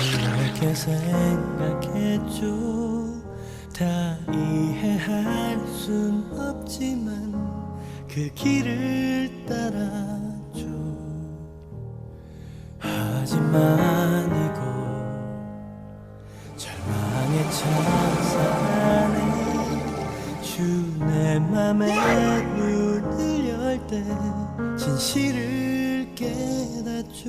그렇게 생각했죠 다 이해할 순 없지만 그 길을 따라줘. 하지만 이곳 절망의 찬사 안에 주내 맘에 문을 열 때 진실을 깨닫죠